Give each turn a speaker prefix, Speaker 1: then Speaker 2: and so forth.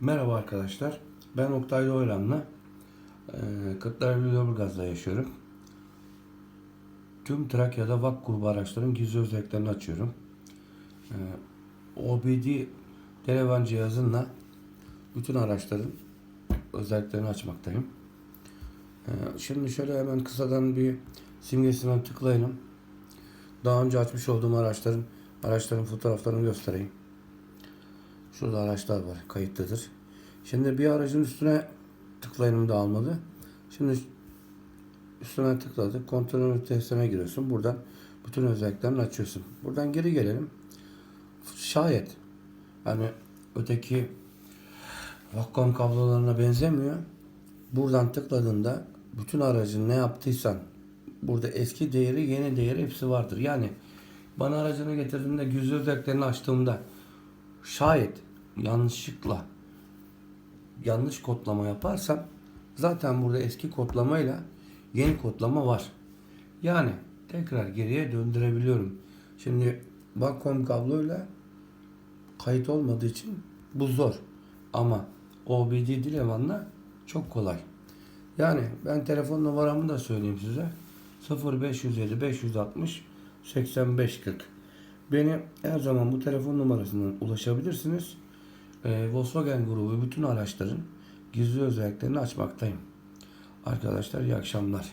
Speaker 1: Merhaba arkadaşlar. Ben Oktay Doğuran'la e, Kırklareli Lüleburgaz'da yaşıyorum. Tüm Trakya'da VAK grubu araçların gizli özelliklerini açıyorum. E, OBD Delevan cihazınla bütün araçların özelliklerini açmaktayım. E, şimdi şöyle hemen kısadan bir simgesine tıklayalım. Daha önce açmış olduğum araçların araçların fotoğraflarını göstereyim. Şurada araçlar var. Kayıtlıdır. Şimdi bir aracın üstüne tıklayalım da almadı. Şimdi üstüne tıkladık. Kontrol ünitesine giriyorsun. Buradan bütün özelliklerini açıyorsun. Buradan geri gelelim. Şayet hani öteki Vakkom kablolarına benzemiyor. Buradan tıkladığında bütün aracın ne yaptıysan burada eski değeri yeni değeri hepsi vardır. Yani bana aracını getirdiğinde gizli özelliklerini açtığımda şayet yanlışlıkla yanlış kodlama yaparsam zaten burada eski kodlamayla yeni kodlama var. Yani tekrar geriye döndürebiliyorum. Şimdi Wacom kabloyla kayıt olmadığı için bu zor. Ama OBD Dilevan'la çok kolay. Yani ben telefon numaramı da söyleyeyim size. 0507 560 8540. Beni her zaman bu telefon numarasından ulaşabilirsiniz. Ee, Volkswagen grubu bütün araçların gizli özelliklerini açmaktayım. Arkadaşlar iyi akşamlar.